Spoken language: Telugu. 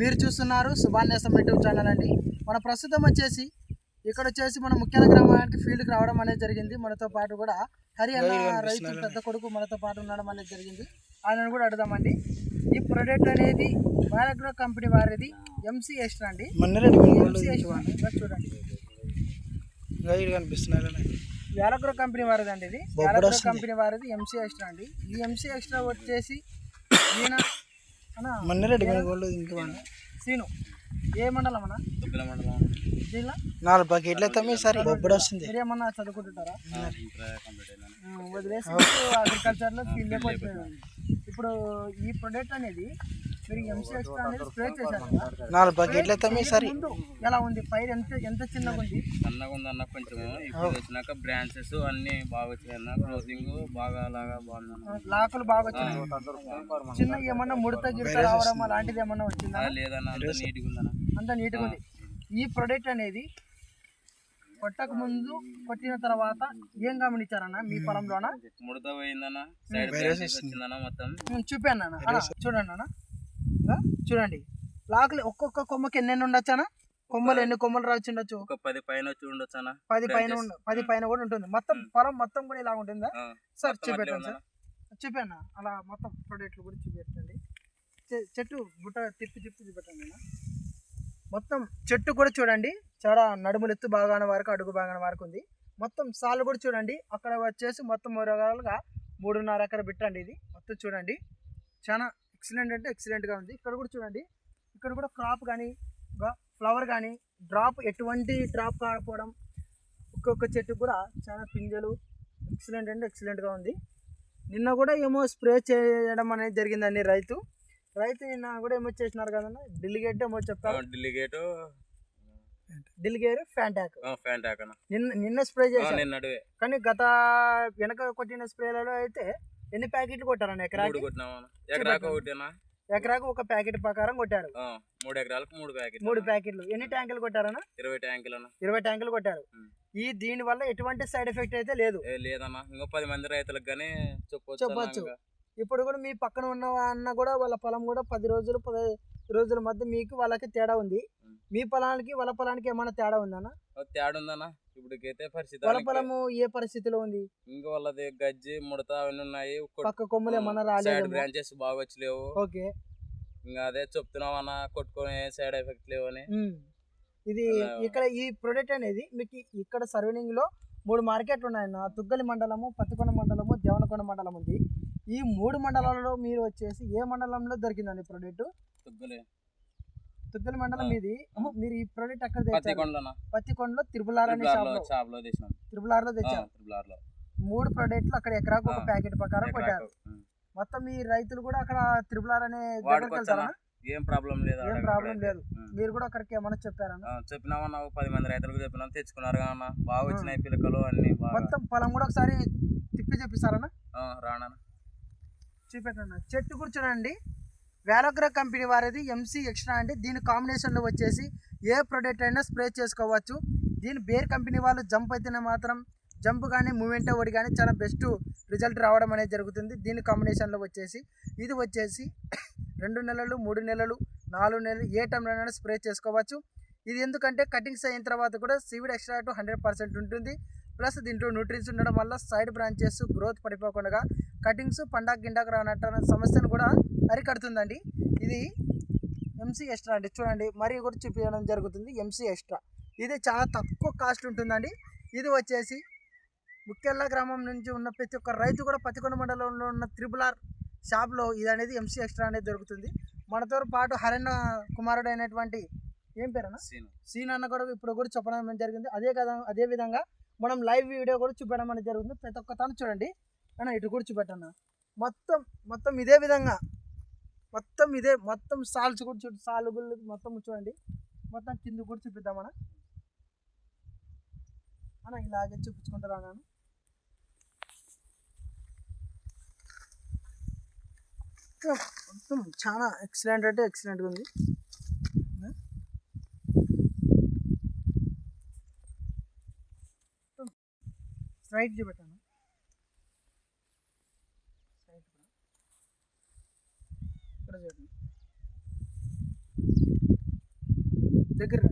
మీరు చూస్తున్నారు సుభాన్యాసం యూట్యూబ్ ఛానల్ అండి. మన ప్రస్తుతం వచ్చేసి ఇక్కడ వచ్చేసి మన ముఖ్యాల గ్రామానికి ఫీల్డ్కి రావడం అనేది జరిగింది. మనతో పాటు కూడా హరి అన్న రైతు పెద్ద కొడుకు మనతో పాటు ఉండడం అనేది జరిగింది. ఆయనను కూడా అడుగుదామండి. ఈ ప్రొడక్ట్ అనేది బాలగ్రో కంపెనీ వారిది ఎంసీ ఎక్స్ట్రా అండి. ఎంసీ చూడండి. వేలగ్రో కంపెనీ వారిది అండి ఇది. వేలగ్రో కంపెనీ వారిది ఎంసీ ఎక్స్ట్రా అండి. ఈ ఎంసీ ఎక్స్ట్రా వచ్చేసి ఈయన అన్న? మన్నరెడ్డి గోల్డ్ ఇంకా సీను. ఏ మండలం అన్న? దుగ్గల మండలం జిల్లా? నాలుగు బకెట్లు అయితే సరే బొబ్బడు వస్తుంది. మీరేమన్నా చదువుకుంటుంటారా? వదిలేసి అగ్రికల్చర్లో ఫీల్డ్ అయిపోయింది ఇప్పుడు ఈ ప్రొడక్ట్ అనేది మీరు ఎంసీ ఎక్స్ట్రా అనేది స్ప్రే చేశారు కదా. నాలుగు బకెట్లు అయితే సరే. ముందు ఎలా ఉంది? పైరు ఎంత ఎంత చిన్నగా ఉంది? సన్నగా ఉందన్న కొంచెం ఇప్పుడు వచ్చినాక బ్రాంచెస్ అన్ని బాగా వచ్చినాయి అన్న. గ్రోతింగ్ బాగా అలాగా బాగుందన్న ఆ, లాకులు బాగా వచ్చినాయి. చిన్న ఏమన్నా ముడత గిడత రావడం అలాంటిది ఏమన్నా వచ్చిందా? లేదన్న అంత నీట్గా ఉందన్న. అంత నీట్గా ఉంది. ఈ ప్రొడక్ట్ అనేది కొట్టక ముందు కొట్టిన తర్వాత ఏం గమనించారన్న మీ పొలంలోన? ముడత పోయిందన్న. సైడ్ బ్రాంచెస్ వచ్చిందన్న మొత్తం. నేను చూపాను అన్న. అన్న, చూడండి అన్న. చూడండి. లాకులు ఒక్కొక్క కొమ్మకి ఎన్ని ఉండొచ్చు అన్న? కొమ్మలు ఎన్ని కొమ్మలు రావచ్చు ఉండొచ్చు? ఒక పది పైన వచ్చి ఉండొచ్చు అన్న. పది పైన పది పైన కూడా ఉంటుంది. మొత్తం పొలం మొత్తం కూడా ఇలా ఉంటుందా? సార్ చూపెట్టండి. సార్. చూపాను అలా మొత్తం ప్రొడక్ట్లు కూడా చూపెట్టండి. చెట్టు బుట్ట తిప్పి తిప్పి చూపెట్టండి మొత్తం చెట్టు కూడా చూడండి. చాలా నడుములు ఎత్తు బాగాన వరకు అడుగు బాగాన వరకు ఉంది. మొత్తం సాలు కూడా చూడండి. అక్కడ వచ్చేసి మొత్తం రకాలుగా మూడున్నర ఎకర బిట్టండి ఇది. మొత్తం చూడండి. చాలా ఎక్సలెంట్ అంటే ఎక్సలెంట్గా ఉంది. ఇక్కడ కూడా చూడండి. ఇక్కడ కూడా క్రాప్ కానీ ఫ్లవర్ కానీ డ్రాప్ ఎటువంటి డ్రాప్ కాకపోవడం ఒక్కొక్క చెట్టు కూడా చాలా పింజలు ఎక్సలెంట్ అంటే ఎక్సలెంట్గా ఉంది. నిన్న కూడా ఏమో స్ప్రే చేయడం అనేది జరిగిందండి రైతు. రైతు నిన్న కూడా ఏమో చేసినారు కదన్న డిలిగేట్ ఏమో చెప్తారు. ఢిల్లీ గేటు డిలిగేర్ ఫ్యాంటాక్ ఫ్యాంట్ ఆకన నిన్న నిన్న స్ప్రే చేశారు. అడివే కానీ గత వెనక కొట్టిన స్ప్రేలలో అయితే ఎన్ని ప్యాకెట్లు కొట్టారన్న ఎకరాకి? ఎకరాకు ఒకటేనా ఎకరాకు ఒక ప్యాకెట్ ప్రకారం కొట్టారు. మూడు ఎకరాలకు మూడు ప్యాకెట్ మూడు ప్యాకెట్లు. ఎన్ని ట్యాంకులు కొట్టారన్న? ఇరవై ట్యాంకులు ఇరవై ట్యాంకులు కొట్టారు. ఈ దీని వల్ల ఎటువంటి సైడ్ ఎఫెక్ట్ అయితే లేదు. లేదన్న. ఇంకా పది మంది రైతులకు కానీ చెప్పొచ్చు. ఇప్పుడు కూడా మీ పక్కన ఉన్న అన్న కూడా వాళ్ళ పొలం కూడా పది రోజులు పది రోజుల మధ్య మీకు వాళ్ళకి తేడా ఉంది. మీ పొలానికి వాళ్ళ పొలానికి ఏమైనా తేడా ఉందన్న? తేడా ఉందన్న. ఇప్పటికైతే పరిస్థితి వాళ్ళ పొలము ఏ పరిస్థితిలో ఉంది? ఇంకా వాళ్ళది గజ్జి ముడత అవన్నీ ఉన్నాయి. పక్క కొమ్ములు ఏమన్నా రాలేదు బ్రాంచెస్ బాగా వచ్చలేవు. ఓకే. ఇంకా అదే చెప్తున్నాం అన్న కొట్టుకొని సైడ్ ఎఫెక్ట్ లేవు అని. ఇది. ఇక్కడ ఈ ప్రొడక్ట్ అనేది మీకు ఇక్కడ సర్వీనింగ్లో మూడు మార్కెట్లు ఉన్నాయన్న. తుగ్గలి మండలము పత్తికొండ మండలము దేవనకొండ మండలం ఉంది ఈ మూడు మండలాలలో మీరు వచ్చేసి ఏ మండలంలో దొరికిందండి ప్రొడక్ట్ తుగ్గలే. తుగ్గలి మండలం. ఇది మీరు ఈ ప్రొడక్ట్ ఎక్కడ తెచ్చారు? పత్తికొండలో త్రిపులార్ అనే షాప్లో. త్రిపులార్లో తెచ్చారు. త్రిబులార్లో మూడు ప్రొడక్ట్లు అక్కడ ఎకరాకు ఒక. ప్యాకెట్ ప్రకారం కొట్టారు. మొత్తం మీ రైతులు కూడా అక్కడ త్రిపులార్ అనే ఏం ప్రాబ్లం లేదు ఏం ప్రాబ్లం. లేదు. మీరు కూడా అక్కడికి ఏమైనా చెప్పారన్న ఆ, చెప్పినామన్నా పది మంది రైతులకు చెప్పినాం. తెచ్చుకున్నారు అన్న బాగా వచ్చినాయి పిలకలు అన్ని మొత్తం పొలం కూడా ఒకసారి తిప్పి చూపిస్తారన్న ఆ, రానా చూపెట్టండి చెట్టు కూర్చోనండి. వేలగ్ర కంపెనీ వారిది ఎంసీ ఎక్స్ట్రా అండి. దీని కాంబినేషన్లో వచ్చేసి ఏ ప్రొడక్ట్ అయినా స్ప్రే చేసుకోవచ్చు. దీని బేర్ కంపెనీ వాళ్ళు జంప్ అయితేనే మాత్రం జంప్ కానీ మూమెంట్ ఒకటి కానీ చాలా బెస్ట్ రిజల్ట్ రావడం అనేది జరుగుతుంది. దీని కాంబినేషన్లో వచ్చేసి ఇది వచ్చేసి రెండు నెలలు మూడు నెలలు నాలుగు నెలలు ఏ టైంలోనైనా స్ప్రే చేసుకోవచ్చు. ఇది ఎందుకంటే కటింగ్స్ అయిన తర్వాత కూడా సీవిడ్ ఎక్స్ట్రా హండ్రెడ్ పర్సెంట్ ఉంటుంది. ప్లస్ దీంట్లో న్యూట్రిన్స్ ఉండడం వల్ల సైడ్ బ్రాంచెస్ గ్రోత్ పడిపోకుండా కటింగ్స్ పండాక్ గిండాక్ రానట్టు సమస్యను కూడా అరికడుతుందండి. ఇది ఎంసీ ఎక్స్ట్రా అండి. చూడండి మరీ కూడా చూపించడం జరుగుతుంది. ఎంసీ ఎక్స్ట్రా ఇది చాలా తక్కువ కాస్ట్ ఉంటుందండి. ఇది వచ్చేసి ముఖ్యల్లా గ్రామం నుంచి ఉన్న ప్రతి ఒక్క రైతు కూడా పతికొండ మండలంలో ఉన్న త్రిపులార్ షాప్లో ఇది అనేది ఎంసీ ఎక్స్ట్రా అనేది దొరుకుతుంది. మనతో పాటు హరణ కుమారుడు అయినటువంటి ఏం పేరన్నా? సీను. సీన్ అన్న కూడా ఇప్పుడు కూడా చెప్పడం అనేది జరిగింది. అదే కదా అదే విధంగా మనం లైవ్ వీడియో కూడా చూపెట్టడం అనేది జరుగుతుంది. ప్రతి ఒక్క తను చూడండి. అన్న ఇటు కూడా మొత్తం మొత్తం ఇదే విధంగా. మొత్తం ఇదే మొత్తం సాల్స్ కూడా సాలుగుళ్ళు మొత్తం చూడండి మొత్తం కింద కూడా అన్న. ఇలాగే చూపించుకుంటారా నాన్న. మొత్తం చాలా ఎక్సలెంట్ అంటే ఎక్సలెంట్గా ఉంది. స్ట్రైట్ చూపెట్టాను. చూడండి. దగ్గర